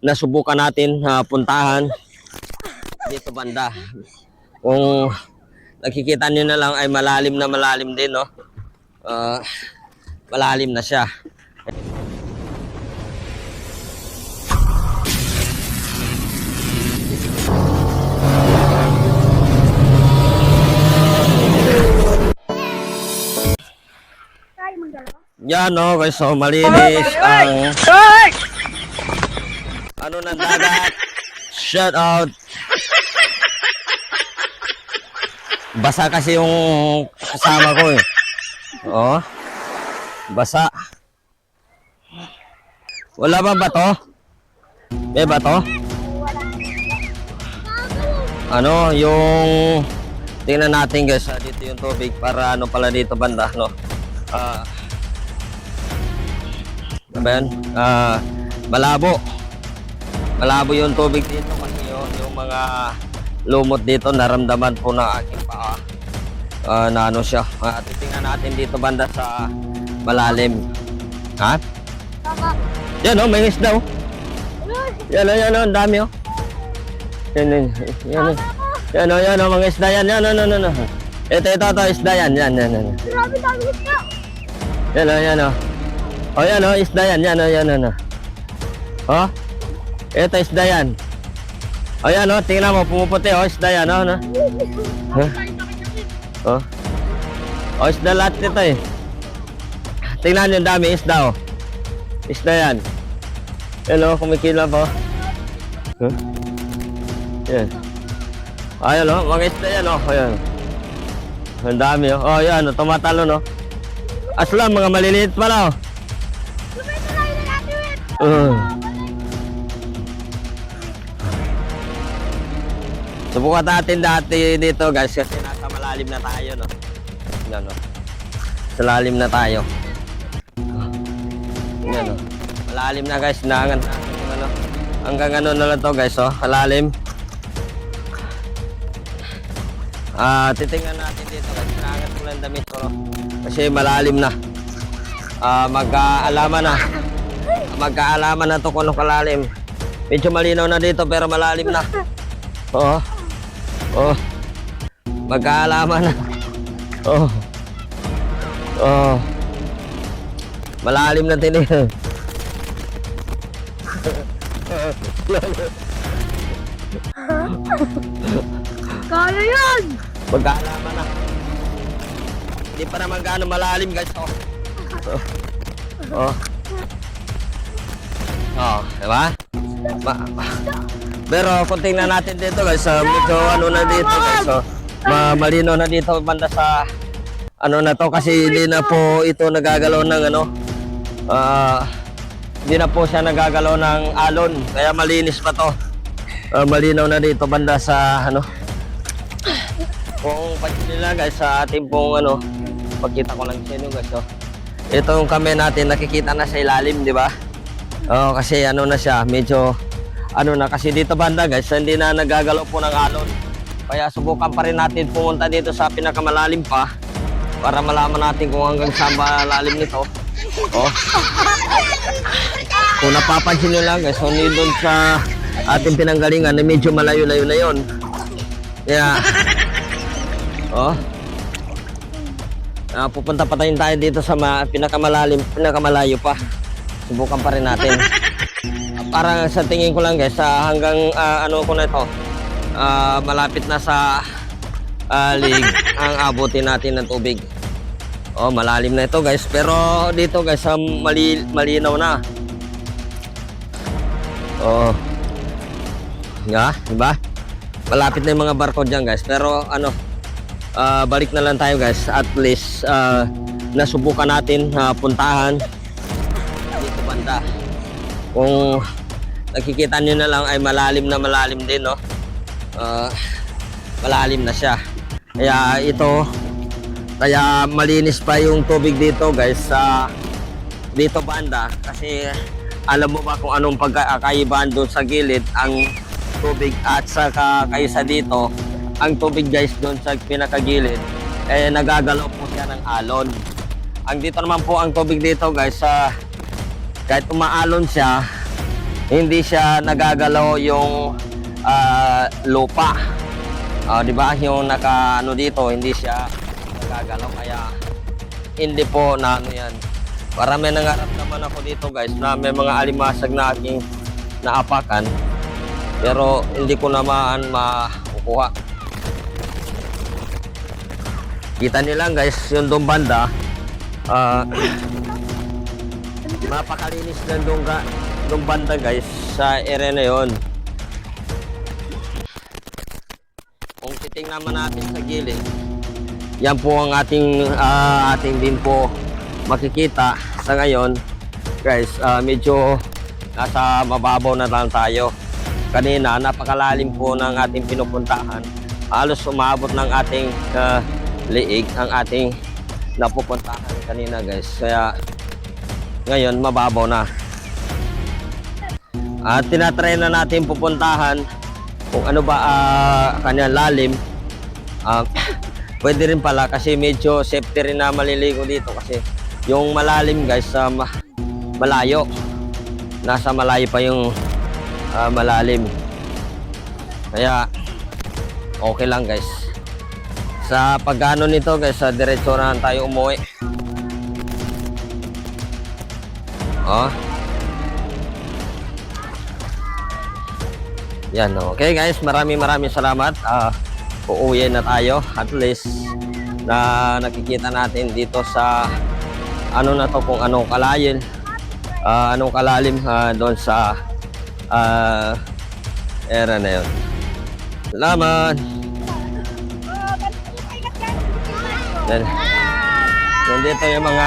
nasubukan natin ah, puntahan dito banda. Kung nakikita nyo na lang ay malalim na malalim din, no? Ah, malalim na siya. Yan, no? So malinis ang ano ng dagat. Shout out. Basa kasi yung kasama ko eh. Oh. Basa. Wala ba bato? May bato? Ano, yung tingnan natin guys, ah, dito yung tubig para ano pala dito banda, no? Ah. ano ba yan? Ah, malabo. Malabo yung tubig dito kasi yung, yung mga lumot dito naramdaman po na aking paa. Ah, na ano siya. Ah, titingnan natin dito banda sa malalim. Ha? Yan oh, may isda oh. Yan oh, yan oh, ang dami oh. Yan, yan, yan, oh. yan oh, yan oh, mga isda yan, yan, oh, no, no, no. Ito, ito, ito, isda yan, yan, yan, yan. Grabe dami isda. Yan oh, yan oh. Oh, yan oh, isda yan, yan oh, yan, yan, oh. Oh, ito isda yan. Oh, yan oh, tingnan mo, pumuputi oh, isda yan, oh, no. Huh? Oh. Oh, isda lahat nito eh. Tingnan yung dami isda oh. Isda yan. Oh, kumikila po. Huh? Yan. Ayun oh, mga isda yan oh. Ayan. Ang dami oh. Oh, yan oh, tumatalo no. Aslan, mga maliliit pala oh. Lumito na yun natin. Uh. Subukan natin dati dito guys kasi nasa malalim na tayo no. Yan no. Sa lalim na tayo. Yan no. Malalim na guys. Nangan ano. Hanggang ano na lang to guys oh. Malalim. Ah, titingnan natin dito guys. Nangan ko lang damit ko no. Kasi malalim na. Ah, magkaalaman na. Magkaalaman na to kung anong kalalim. Medyo malinaw na dito pero malalim na. Oo. Oh. Magkaalaman na. Oh. Oh. Malalim na din eh. Kaya yan. Magkaalaman na. Hindi pa naman gaano malalim guys. Oh. Oh. Oh, diba? Ma- pero kung tingnan natin dito guys, uh, medyo ano na dito guys, oh. Ma malino na dito banda sa ano na to kasi hindi na po ito nagagalaw ng ano ah hindi na po siya nagagalaw ng alon. Kaya malinis pa to. Ah, malinaw na dito banda sa ano. Kung pansin nila guys sa ating pong ano pagkita ko lang sa inyo guys oh. ito yung kami natin nakikita na sa ilalim di ba? Oh, kasi ano na siya medyo ano na kasi dito banda guys hindi na nagagalaw po ng alon kaya subukan pa rin natin pumunta dito sa pinakamalalim pa para malaman natin kung hanggang saan ba lalim nito oh. kung napapansin nyo lang guys so doon sa ating pinanggalingan na medyo malayo-layo na yon kaya Oh. Ah, pupunta pa tayo dito sa ma- pinakamalalim, pinakamalayo pa. Subukan pa rin natin. Para sa tingin ko lang guys, sa hanggang ah, ano ko na ito, ah, malapit na sa ah, lig ang abutin natin ng tubig. Oh, malalim na ito guys. Pero dito guys, sa mali malinaw na. Oh. Nga, di ba? Malapit na yung mga barko dyan guys. Pero ano, Ah, balik na lang tayo guys at least ah, nasubukan natin ah, puntahan dito banda kung nakikita nyo na lang ay malalim na malalim din no? Ah, malalim na siya. Kaya ito kaya malinis pa yung tubig dito guys sa dito banda. Kasi alam mo ba kung anong pagkakaibahan doon sa gilid ang tubig at saka kaysa dito ang tubig guys doon sa pinakagilid eh nagagalaw po siya ng alon. Ang dito naman po ang tubig dito guys sa kahit umaalon siya hindi siya nagagalaw yung ah, lupa. Ah, 'di ba? Yung naka ano dito, hindi siya nagagalaw kaya hindi po na ano 'yan. Para may nangaramdaman ako dito, guys, na may mga alimasag na aking naapakan. Pero hindi ko naman makukuha. Kita niyo lang guys, yung doon banda, ah, napakalinis ng doon, ga- doon banda guys, sa area na yon. Kung titingnan naman natin sa gilid, yan po ang ating, ah, ating din po makikita sa ngayon. Guys, ah, medyo nasa mababaw na lang tayo. Kanina, napakalalim po ng ating pinupuntahan. Halos umabot ng ating ah, liig ang ating napupuntahan kanina guys. Kaya ngayon mababaw na. At tinatry na natin pupuntahan kung ano ba ah, kanyang lalim. Ah, pwede rin pala kasi medyo safety rin na maliligo dito kasi yung malalim guys ma- malayo. Nasa malayo pa yung ah, malalim. Kaya okay lang guys. Sa pagano nito guys, sa diretso na tayo umuwi. Oh. Yan, okay guys, maraming maraming salamat. Ah, uuwi na tayo at least na nakikita natin dito sa ano na to kung anong kalayin ah, anong kalalim ah, doon sa ah, era na yun. Salamat! Then, nandito yung mga